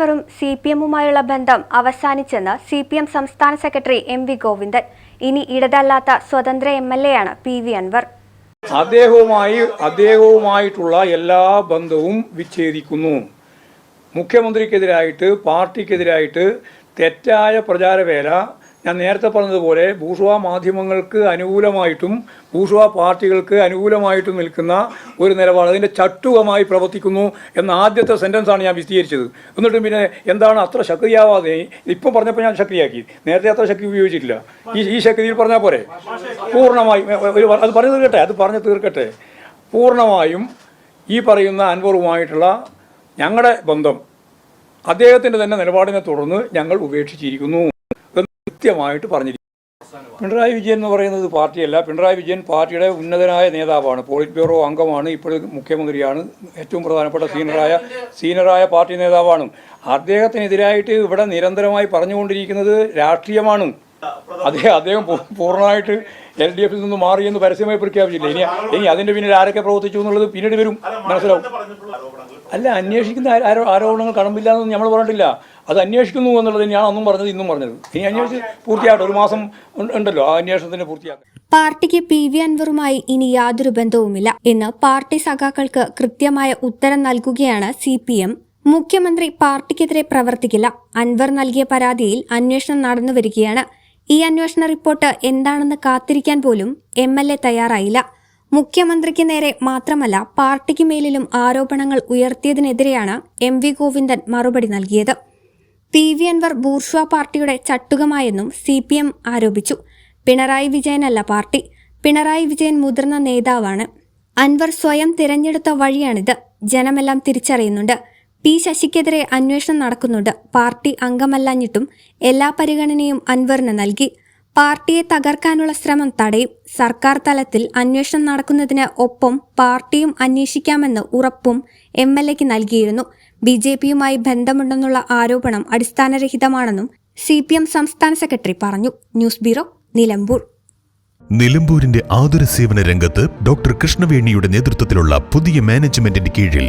അൻവറും C P എമ്മുമായുള്ള ബന്ധം അവസാനിച്ചെന്ന് സി പി എം സംസ്ഥാന സെക്രട്ടറി എം വി ഗോവിന്ദൻ. ഇനി ഇടതല്ലാത്ത സ്വതന്ത്ര എം എൽ എ ആണ് പി വി അൻവർ. അദ്ദേഹവുമായി അദ്ദേഹവുമായിട്ടുള്ള എല്ലാ ബന്ധവും വിച്ഛേദിക്കുന്നു. മുഖ്യമന്ത്രിക്കെതിരായിട്ട് പാർട്ടിക്കെതിരായിട്ട് തെറ്റായ പ്രചാരവേല ഞാൻ നേരത്തെ പറഞ്ഞതുപോലെ ബൂർഷ്വ മാധ്യമങ്ങൾക്ക് അനുകൂലമായിട്ടും ബൂർഷ്വ പാർട്ടികൾക്ക് അനുകൂലമായിട്ടും നിൽക്കുന്ന ഒരു നിലപാട് അതിന്റെ ചട്ടുകമായി പ്രവർത്തിക്കുന്നു എന്ന ആദ്യത്തെ സെന്റൻസാണ് ഞാൻ വിശദീകരിച്ചത്. എന്നിട്ടും പിന്നെ എന്താണ് അത്ര ശക്തിയാവാതെ ഇപ്പം പറഞ്ഞപ്പോൾ ഞാൻ ശക്തിയാക്കി. നേരത്തെ അത്ര ശക്തി ഉപയോഗിച്ചിട്ടില്ല. ഈ ഈ ശക്തിയിൽ പറഞ്ഞാൽ പോരെ? പൂർണമായും അത് പറഞ്ഞു തീർക്കട്ടെ അത് പറഞ്ഞു തീർക്കട്ടെ. പൂർണമായും ഈ പറയുന്ന അൻവറുമായിട്ടുള്ള ഞങ്ങളുടെ ബന്ധം അദ്ദേഹത്തിന്റെ തന്നെ നിലപാടിനെ തുടർന്ന് ഞങ്ങൾ ഉപേക്ഷിച്ചിരിക്കുന്നു. കൃത്യമായിട്ട് പറഞ്ഞിരിക്കുന്നു. പിണറായി വിജയൻ എന്ന് പറയുന്നത് പാർട്ടിയല്ല. പിണറായി വിജയൻ പാർട്ടിയുടെ ഉന്നതനായ നേതാവാണ്. പോളിറ്റ് ബ്യൂറോ അംഗമാണ്. ഇപ്പോഴും മുഖ്യമന്ത്രിയാണ്. ഏറ്റവും പ്രധാനപ്പെട്ട സീനിയറായ സീനിയറായ പാർട്ടി നേതാവാണ്. അദ്ദേഹത്തിനെതിരായിട്ട് ഇവിടെ നിരന്തരമായി പറഞ്ഞുകൊണ്ടിരിക്കുന്നത് രാഷ്ട്രീയമാണ്. അദ്ദേഹം അദ്ദേഹം പൂർണമായിട്ട് എൽ ഡി എഫിൽ നിന്ന് മാറിയെന്ന് പരസ്യമായി പ്രഖ്യാപിച്ചില്ല. ഇനി ഇനി അതിന്റെ പിന്നിൽ ആരൊക്കെ പ്രവർത്തിച്ചു എന്നുള്ളത് പിന്നീട് വരും. മനസ്സിലാവും? അല്ല അന്വേഷിക്കുന്ന ആരോ- ആരോ ആരോപണങ്ങൾ കടമ്പില്ല എന്ന് നമ്മൾ പറഞ്ഞിട്ടില്ല. അത് അന്വേഷിക്കുന്നു എന്നുള്ളത് ഞാൻ അന്നും പറഞ്ഞത് ഇന്നും പറഞ്ഞത്. ഇനി അന്വേഷിച്ച് പൂർത്തിയാകട്ടെ. ഒരു മാസം ഉണ്ടല്ലോ. ആ അന്വേഷണത്തിന് പൂർത്തിയാക്കാം. പാർട്ടിക്ക് പി വി അൻവറുമായി ഇനി യാതൊരു ബന്ധവുമില്ല എന്ന് പാർട്ടി സഖാക്കൾക്ക് കൃത്യമായ ഉത്തരം നൽകുകയാണ് സി പി എം. മുഖ്യമന്ത്രി പാർട്ടിക്കെതിരെ പ്രവർത്തിക്കില്ല. അൻവർ നൽകിയ പരാതിയിൽ അന്വേഷണം നടന്നുവരികയാണ് ഈ അന്വേഷണ റിപ്പോർട്ട് എന്താണെന്ന് കാത്തിരിക്കാൻ പോലും എം എൽ എ തയ്യാറായില്ല. മുഖ്യമന്ത്രിക്ക് നേരെ മാത്രമല്ല പാർട്ടിക്ക് മേലിലും ആരോപണങ്ങൾ ഉയർത്തിയതിനെതിരെയാണ് എം വി ഗോവിന്ദൻ മറുപടി നൽകിയത്. പി വി അൻവർ ബൂർഷ്വ പാർട്ടിയുടെ ചട്ടുകമായെന്നും സി പി എം ആരോപിച്ചു. പിണറായി വിജയനല്ല പാർട്ടി. പിണറായി വിജയൻ മുതിർന്ന നേതാവാണ്. അൻവർ സ്വയം തിരഞ്ഞെടുത്ത വഴിയാണിത്. ജനമെല്ലാം തിരിച്ചറിയുന്നുണ്ട്. പി ശശിക്കെതിരെ അന്വേഷണം നടക്കുന്നുണ്ട്. പാർട്ടി അംഗമല്ലാഞ്ഞിട്ടും എല്ലാ പരിഗണനയും അൻവറിന് നൽകി. പാർട്ടിയെ തകർക്കാനുള്ള ശ്രമം തടയും. സർക്കാർ തലത്തിൽ അന്വേഷണം നടക്കുന്നതിന് ഒപ്പം പാർട്ടിയും അന്വേഷിക്കാമെന്ന് ഉറപ്പും എം എൽ എക്ക് നൽകിയിരുന്നു. ബി ജെ പിയുമായി ബന്ധമുണ്ടെന്നുള്ള ആരോപണം അടിസ്ഥാനരഹിതമാണെന്നും സി പി എം സംസ്ഥാന സെക്രട്ടറി പറഞ്ഞു. News bureau Nilambur. നിലമ്പൂരിന്റെ ആതുര സേവന രംഗത്ത് ഡോക്ടർ കൃഷ്ണവേണിയുടെ നേതൃത്വത്തിലുള്ള പുതിയ മാനേജ്മെന്റിന്റെ കീഴിൽ